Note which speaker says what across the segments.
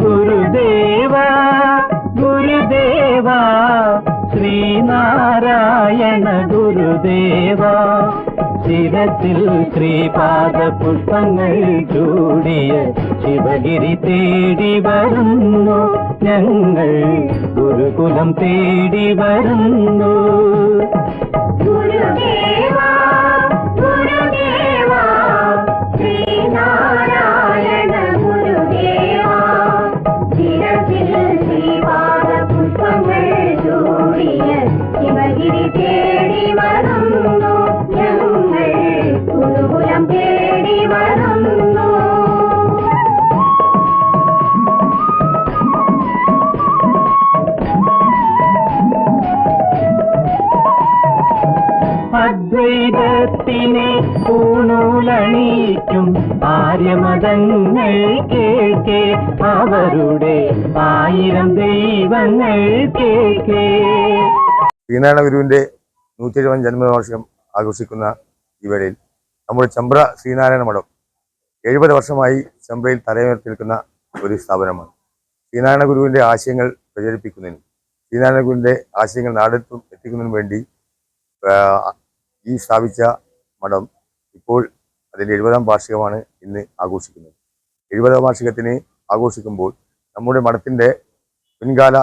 Speaker 1: ഗുരുദേവ ഗുരുദേവ ശ്രീനാരായണ ഗുരുദേവ ശിരത്തിൽ ശ്രീപാദ പുഷ്പങ്ങൾ ചൂടിയ ശിവഗിരി തേടി വരുന്നു ഞങ്ങൾ. ഗുരുകുലം തേടി വരുന്നു അദ്വൈതത്തിനെ പൂണൂലണിയിക്കും ആര്യമതങ്ങൾ കേൾക്കേ അവരുടെ ആയിരം ദൈവങ്ങൾ കേൾക്കേ.
Speaker 2: ശ്രീനാരായണ ഗുരുവിന്റെ നൂറ്റി എഴുപത് ജന്മവാർഷികം ആഘോഷിക്കുന്ന ഈ വേളയിൽ നമ്മുടെ ചമ്പ്ര ശ്രീനാരായണ മഠം എഴുപത് വർഷമായി ചമ്പ്രയിൽ തലയുയർത്തി നിൽക്കുന്ന ഒരു സ്ഥാപനമാണ്. ശ്രീനാരായണ ഗുരുവിന്റെ ആശയങ്ങൾ പ്രചരിപ്പിക്കുന്നതിനും ശ്രീനാരായണ ഗുരുവിന്റെ ആശയങ്ങൾ നാടെത്തും എത്തിക്കുന്നതിനും വേണ്ടി ഈ സ്ഥാപിച്ച മഠം ഇപ്പോൾ അതിന്റെ എഴുപതാം വാർഷികമാണ് ഇന്ന് ആഘോഷിക്കുന്നത്. എഴുപതാം വാർഷികത്തിന് ആഘോഷിക്കുമ്പോൾ നമ്മുടെ മഠത്തിന്റെ പിൻകാല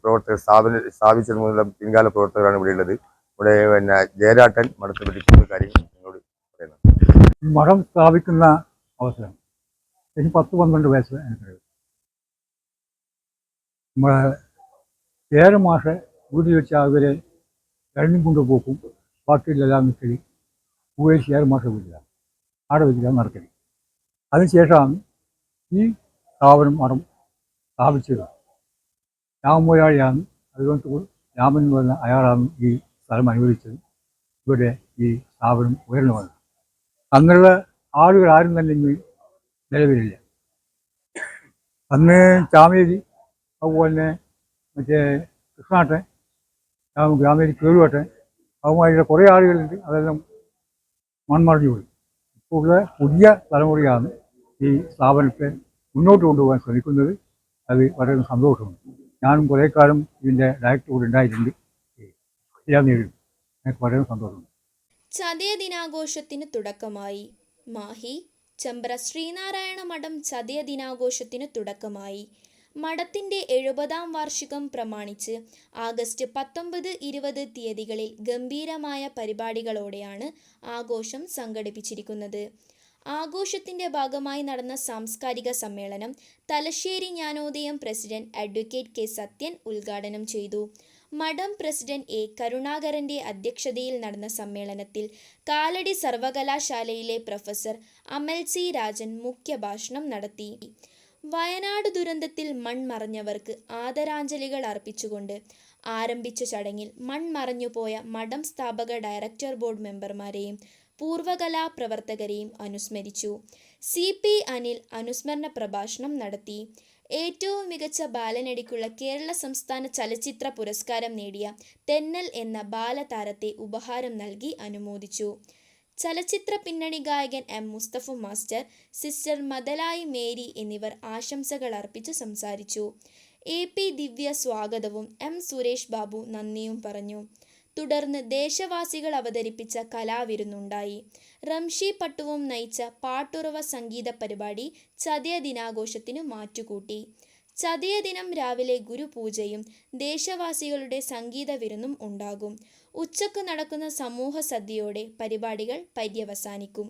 Speaker 2: പ്രവർത്തകർ സ്ഥാപന സ്ഥാപിച്ചത് മുതലുള്ള പിൻകാല പ്രവർത്തകരാണ് ഇവിടെ ഉള്ളത്. ഇവിടെ പിന്നെ ജയരാട്ടൻ മഠത്തെ പറ്റി കാര്യങ്ങൾ നിങ്ങളോട് പറയുന്നത്
Speaker 3: മഠം സ്ഥാപിക്കുന്ന അവസരം. എനിക്ക് പത്ത് പന്ത്രണ്ട് വയസ്സ് നമ്മളെ ഏഴ് മാസം വീട്ടിൽ വെച്ച് അവരെ കഴിഞ്ഞും കൊണ്ടുപോക്കും ബാക്കിയിലെല്ലാം നിൽക്കടി ഉപയോഗിച്ച് ചെയ്യാൻ മാസം വീട്ടിലാണ് അവിടെ വെച്ചിട്ടാണ് നടക്കടി അതിനുശേഷമാണ് ഈ സ്ഥാപനം മഠം സ്ഥാപിച്ചത്. രാമമൊരാളിയാണ് അതുകൊണ്ട് രാമൻ എന്ന് പറഞ്ഞ അയാളാണ് ഈ സ്ഥലം അനുവദിച്ചത്. ഇവിടെ ഈ സ്ഥാപനം ഉയർന്നു വന്നത്. അന്നുള്ള ആളുകൾ ആരും തന്നെ ഇന്ന് നിലവിലില്ല. അന്ന് ചാമേരി അതുപോലെ തന്നെ മറ്റേ കൃഷ്ണാട്ടെ ഗ്രാമേരി കേളുവട്ടൻ അതുമായിട്ടുള്ള കുറേ ആളുകളുണ്ട്. അതെല്ലാം മൺമറിഞ്ഞു പോയി. ഇപ്പോൾ ഉള്ള പുതിയ തലമുറയാണ് ഈ സ്ഥാപനത്തെ മുന്നോട്ട് കൊണ്ടുപോകാൻ ശ്രമിക്കുന്നത്. അത് വളരെ സന്തോഷമുണ്ട്. ഞാനും കുറേ കാലം ഇതിന്റെ ഡയറക്ടർ കൂടെ ഉണ്ടായിട്ടുണ്ട് ഞാൻ നേരിടും. എനിക്ക് വളരെ സന്തോഷമുണ്ട്.
Speaker 4: ചതയ ദിനാഘോഷത്തിന് തുടക്കമായി. മാഹി ചെമ്പ്ര ശ്രീനാരായണ മഠം ചതയ ദിനാഘോഷത്തിന് തുടക്കമായി. മഠത്തിന്റെ എഴുപതാം വാർഷികം പ്രമാണിച്ച് ആഗസ്റ്റ് പത്തൊമ്പത് ഇരുപത് തീയതികളിൽ ഗംഭീരമായ പരിപാടികളോടെയാണ് ആഘോഷം സംഘടിപ്പിച്ചിരിക്കുന്നത്. ആഘോഷത്തിന്റെ ഭാഗമായി നടന്ന സാംസ്കാരിക സമ്മേളനം Thalassery Jnanodayam president advocate K Sathyan ഉദ്ഘാടനം ചെയ്തു. മഠം പ്രസിഡന്റ് എ കരുണാകരന്റെ അധ്യക്ഷതയിൽ നടന്ന സമ്മേളനത്തിൽ കാലടി സർവകലാശാലയിലെ പ്രൊഫസർ അമൽ സി രാജൻ മുഖ്യഭാഷണം നടത്തി. വയനാട് ദുരന്തത്തിൽ മൺമറഞ്ഞവർക്ക് ആദരാഞ്ജലികൾ അർപ്പിച്ചുകൊണ്ട് ആരംഭിച്ച ചടങ്ങിൽ മൺമറഞ്ഞുപോയ മഠം സ്ഥാപക ഡയറക്ടർ ബോർഡ് മെമ്പർമാരെയും പൂർവകലാ പ്രവർത്തകരെയും അനുസ്മരിച്ചു. സി പി അനിൽ അനുസ്മരണ പ്രഭാഷണം നടത്തി. ഏറ്റവും മികച്ച ബാലനടിക്കുള്ള കേരള സംസ്ഥാന ചലച്ചിത്ര പുരസ്കാരം നേടിയ തെന്നൽ എന്ന ബാലതാരത്തെ ഉപഹാരം നൽകി അനുമോദിച്ചു. ചലച്ചിത്ര പിന്നണി ഗായകൻ M Mustafa master sister മദലായി Mary എന്നിവർ ആശംസകൾ അർപ്പിച്ച് സംസാരിച്ചു. എ പി ദിവ്യ സ്വാഗതവും എം സുരേഷ് ബാബു നന്ദിയും പറഞ്ഞു. തുടർന്ന് ദേശവാസികൾ അവതരിപ്പിച്ച കലാവിരുന്നുണ്ടായി. റംഷി പട്ടുവും നയിച്ച പാട്ടുറവ സംഗീത പരിപാടി ചതയ ദിനാഘോഷത്തിനു മാറ്റുകൂട്ടി. ചതയ ദിനം രാവിലെ ഗുരുപൂജയും ദേശവാസികളുടെ സംഗീത വിരുന്നും ഉണ്ടാകും. ഉച്ചയ്ക്ക് നടക്കുന്ന സമൂഹ സദ്യയോടെ പരിപാടികൾ പര്യവസാനിക്കും.